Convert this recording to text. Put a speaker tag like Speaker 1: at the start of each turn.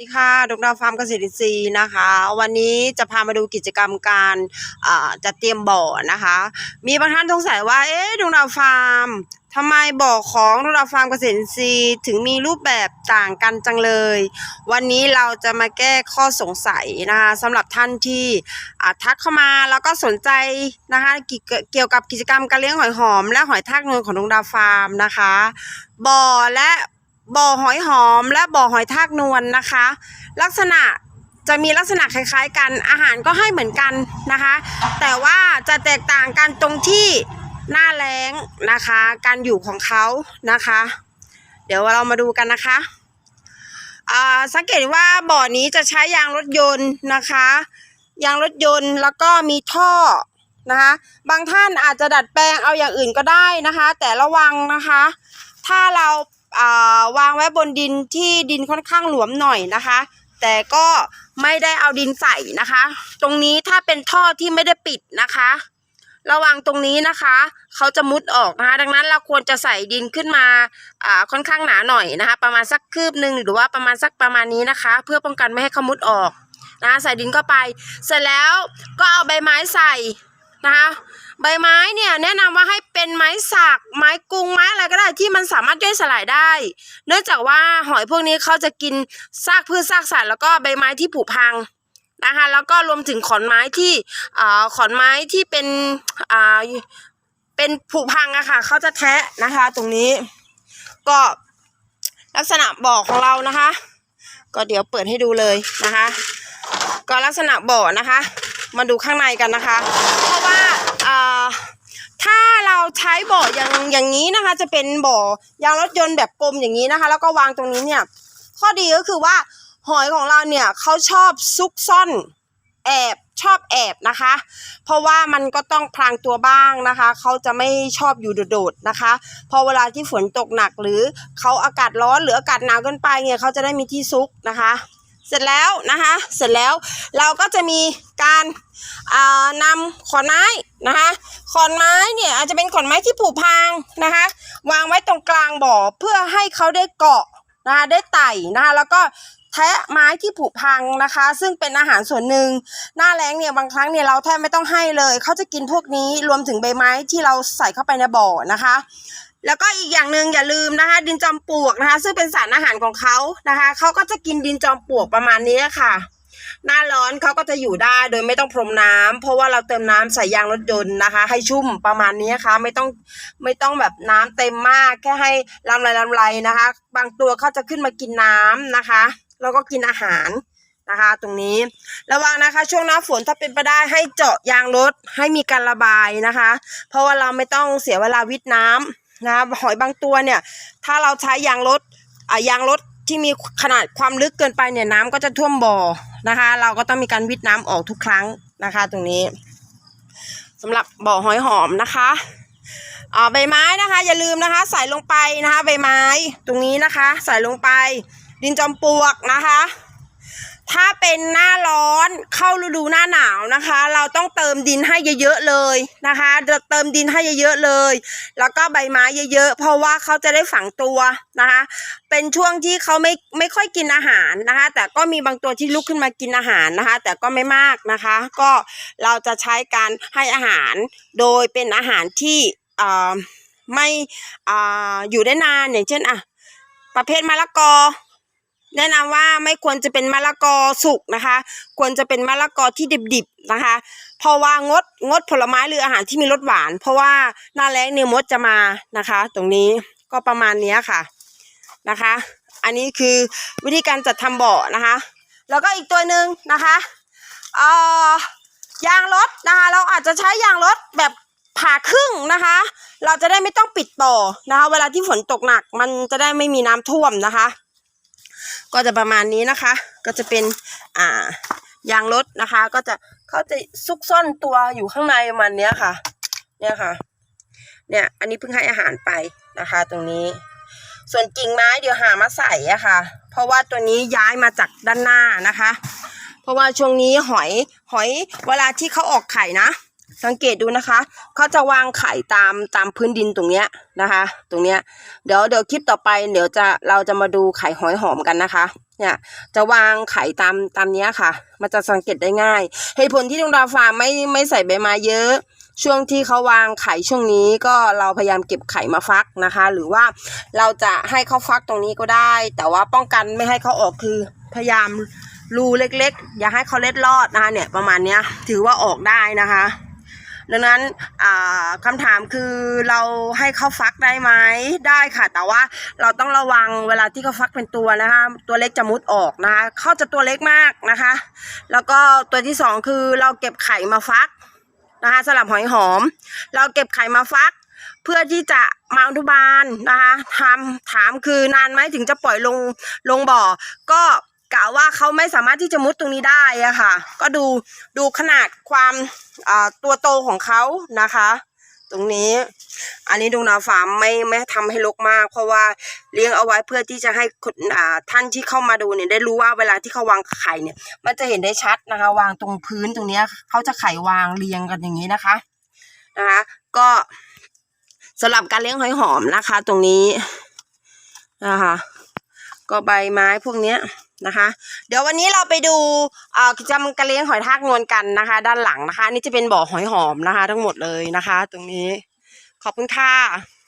Speaker 1: สวัสดีค่ะดรฟาร์มเกษตรอินทรีย์นะคะ วันนี้จะพามาดูกิจกรรมการจัดเตรียมบ่อนะคะ มีบางท่านสงสัยว่า เอ๊ะดรฟาร์มทำไมบ่อของดรฟาร์มเกษตรอินทรีย์ถึงมีรูปแบบต่างกันจังเลย วันนี้เราจะมาแก้ข้อสงสัยนะคะสำหรับท่านที่ทักเข้ามาแล้วก็สนใจนะคะเกี่ยวเกี่ยวกับกิจกรรมการเลี้ยงหอยหอม และหอยทากนวลของดงดาวฟาร์มนะคะ บ่อและ บ่อหอยหอมและบ่อหอยทากนวลนะคะ ลักษณะจะมีลักษณะคล้าย ๆ กันอาหารก็ให้เหมือนกันนะคะ แต่ว่าจะแตกต่างกันตรงที่หน้าแล้งนะคะ การอยู่ของเขานะคะ เดี๋ยวเรามาดูกันนะคะสังเกตว่าบ่อนี้จะใช้ยางรถยนต์นะคะ ยางรถยนต์แล้วก็มีท่อนะคะ บางท่านอาจจะดัดแปลงเอาอย่างอื่นก็ได้นะคะ แต่ระวังนะคะ ถ้าเรา วางไว้บนดินที่ดินค่อนข้างหลวมหน่อยนะคะ แต่ก็ไม่ได้เอาดินใส่นะคะ ตรงนี้ถ้าเป็นท่อที่ไม่ได้ปิดนะคะ ระวังตรงนี้นะคะเขาจะมุดออกนะคะ ดังนั้นเราควรจะใส่ดินขึ้นมาค่อนข้างหนาหน่อยนะคะ ประมาณสักคืบหนึ่งหรือว่าประมาณสักประมาณนี้นะคะ เพื่อป้องกันไม่ให้เขามุดออกนะใส่ดินเข้าไป เสร็จแล้วก็เอาใบไม้ใส่ นะคะใบไม้เนี่ยแนะนำว่าให้เป็นไม้สัก ไม้กุงไม้อะไรก็ได้ที่มันสามารถย่อยสลายได้ เนื่องจากว่าหอยพวกนี้เขาจะกินซากพืชซากสัตว์แล้วก็ใบไม้ที่ผุพังนะคะแล้วก็รวมถึงขอนไม้ที่อ่าขอนไม้ที่เป็นอ่าเป็นผุพังอะค่ะเขาจะแทะนะคะตรงนี้ก็ลักษณะบ่อของเรานะคะ ก็เดี๋ยวเปิดให้ดูเลยนะคะ ก็ลักษณะบ่อนะคะ มาดูข้างในกันนะคะ เพราะว่าถ้าเราใช้บ่ออย่างอย่างนี้นะคะ จะเป็นบ่อยางรถยนต์แบบกลมอย่างนี้นะคะ แล้วก็วางตรงนี้เนี่ย ข้อดีก็คือว่าหอยของเราเนี่ยเขาชอบซุกซ่อนแอบชอบแอบนะคะ เพราะว่ามันก็ต้องพรางตัวบ้างนะคะ เขาจะไม่ชอบอยู่โดดๆนะคะ พอเวลาที่ฝนตกหนักหรือเขาอากาศร้อนหรืออากาศหนาวเกินไปเนี่ยเขาจะได้มีที่ซุกนะคะ เสร็จแล้วนะคะ เสร็จแล้วเราก็จะมีการอ่านำขอนไม้นะคะ ขอนไม้เนี่ยอาจจะเป็นขอนไม้ที่ผุพังนะคะ วางไว้ตรงกลางบ่อเพื่อให้เขาได้เกาะนะคะได้ไต่นะคะแล้วก็ แทะไม้ที่ผุพังนะคะ ซึ่งเป็นอาหารส่วนหนึ่งหน้าแล้งเนี่ยบางครั้งเนี่ยเราแทบไม่ต้องให้เลยเขาจะกินพวกนี้รวมถึงใบไม้ที่เราใส่เข้าไปในบ่อนะคะ แล้วก็อีกอย่างหนึ่งอย่าลืมนะคะ ดินจอมปลวกนะคะ ซึ่งเป็นสารอาหารของเขานะคะเขาก็จะกินดินจอมปลวกประมาณนี้ค่ะ หน้าร้อนเขาก็จะอยู่ได้โดยไม่ต้องพรมน้ำเพราะว่าเราเติมน้ำใส่ยางรถยนต์นะคะ ให้ชุ่มประมาณนี้ค่ะไม่ต้องไม่ต้องแบบน้ำเต็มมากแค่ให้ลำไรลำไรนะคะ บางตัวเขาจะขึ้นมากินน้ำนะคะ แล้วก็กินอาหารนะคะ ตรงนี้ระวังนะคะ ช่วงหน้าฝนถ้าเป็นไปได้ให้เจาะยางรถให้มีการระบายนะคะ เพราะว่าเราไม่ต้องเสียเวลาวิทน้ำนะะหอยบางตัวเนี่ย ถ้าเราใช้ยางรถอ่ายางรถที่มีขนาดความลึกเกินไปเนี่ยน้ำก็จะท่วมบ่อนะคะ เราก็ต้องมีการวิทน้ำออกทุกครั้งนะคะ ตรงนี้สำหรับบ่อหอยหอมนะคะอ่าใบไม้นะคะ อย่าลืมนะคะ ใส่ลงไปนะคะ ใบไม้ตรงนี้นะคะ ใส่ลงไป ดินจอมปลวกนะคะ ถ้าเป็นหน้าร้อนเข้าฤดูหน้าหนาวนะคะ เราต้องเติมดินให้เยอะๆเลยนะคะเติมดินให้เยอะๆเลย แล้วก็ใบไม้เยอะๆ เพราะว่าเขาจะได้ฝังตัวนะคะ เป็นช่วงที่เขาไม่ไม่ค่อยกินอาหารนะคะ แต่ก็มีบางตัวที่ลุกขึ้นมากินอาหารนะคะ แต่ก็ไม่มากนะคะ ก็เราจะใช้การให้อาหารโดยเป็นอาหารที่อ่าไม่อ่าอยู่ได้นานอย่างเช่นอะประเภทมะละกอ แนะนำว่าไม่ควรจะเป็นมะละกอสุกนะคะ ควรจะเป็นมะละกอที่ดิบๆนะคะ เพราะว่างดงดผลไม้หรืออาหารที่มีรสหวาน เพราะว่าหน้าแล้งเนี่ยมดจะมานะคะ ตรงนี้ก็ประมาณนี้ค่ะนะคะ อันนี้คือวิธีการจัดทำบ่อนะคะ แล้วก็อีกตัวหนึ่งนะคะเอ่อยางรถนะคะ เราอาจจะใช้ยางรถแบบผ่าครึ่งนะคะ เราจะได้ไม่ต้องปิดบ่อนะคะ เวลาที่ฝนตกหนักมันจะได้ไม่มีน้ำท่วมนะคะ ก็จะประมาณนี้นะคะ ก็จะเป็นอ่ายางรถนะคะ ก็จะเขาจะซุกซ่อนตัวอยู่ข้างในประมันเนี้ยค่ะ เนี่ยค่ะ เนี่ยอันนี้เพิ่งให้อาหารไปนะคะ ตรงนี้ ส่วนกิ่งไม้เดี๋ยวหามาใส่อะค่ะ เพราะว่าตัวนี้ย้ายมาจากด้านหน้านะคะ เพราะว่าช่วงนี้หอยหอยเวลาที่เขาออกไข่นะ สังเกตดูนะคะเขาจะวางไข่ตามตามพื้นดินตรงเนี้ยนะคะ ตรงเนี้ยเดี๋ยวเดี๋ยวคลิปต่อไปเดี๋ยวจะเราจะมาดูไข่หอยหอมกันนะคะ เนี่ย จะวางไข่ตามตามเนี้ยค่ะ มันจะสังเกตได้ง่ายเหตุผลที่ดวงดาวฟาร์มไม่ไม่ใส่ใบไม้เยอะช่วงที่เขาวางไข่ช่วงนี้ก็เราพยายามเก็บไข่มาฟักนะคะ หรือว่าเราจะให้เขาฟักตรงนี้ก็ได้ แต่ว่าป้องกันไม่ให้เขาออกคือพยายามรูเล็กๆ อย่าให้เขาเล็ดลอดนะคะเนี่ยประมาณเนี้ยถือว่าออกได้นะคะ ดังนั้นอ่าคำถามคือเราให้เขาฟักได้ไหมได้ค่ะ แต่ว่าเราต้องระวังเวลาที่เขาฟักเป็นตัวนะคะตัวเล็กจะมุดออกนะคะเขาจะตัวเล็กมากนะคะ แล้วก็ตัวที่สองคือเราเก็บไข่มาฟักนะคะสลับหอยหอม เราเก็บไข่มาฟัก เพื่อที่จะมาอนุบาลนะคะทำถามคือนานไหมถึงจะปล่อยลงลงบ่อ ก็ กะว่าเขาไม่สามารถที่จะมุดตรงนี้ได้อะค่ะ ก็ดูดูขนาดความตัวโตของเขานะคะ ตรงนี้ อันนี้ดวงดาฟาร์มไม่ไม่ทำให้รกมาก เพราะว่าเลี้ยงเอาไว้เพื่อที่จะให้คท่านที่เข้ามาดูเนี่ยได้รู้ว่าเวลาที่เขาวางไข่เนี่ย มันจะเห็นได้ชัดนะคะ วางตรงพื้นตรงนี้เขาจะไข่วางเรียงกันอย่างนี้นะคะนะคะก็สำหรับการเลี้ยงหอยหอมนะคะ ตรงนี้นะคะก็ใบไม้พวกเนี้ย นะคะ เดี๋ยววันนี้เราไปดูกิจกรรมการเลี้ยงหอยทากนวลกันนะคะ ด้านหลังนะคะนี่จะเป็นบ่อหอยหอมนะคะ ทั้งหมดเลยนะคะ ตรงนี้ขอบคุณค่ะ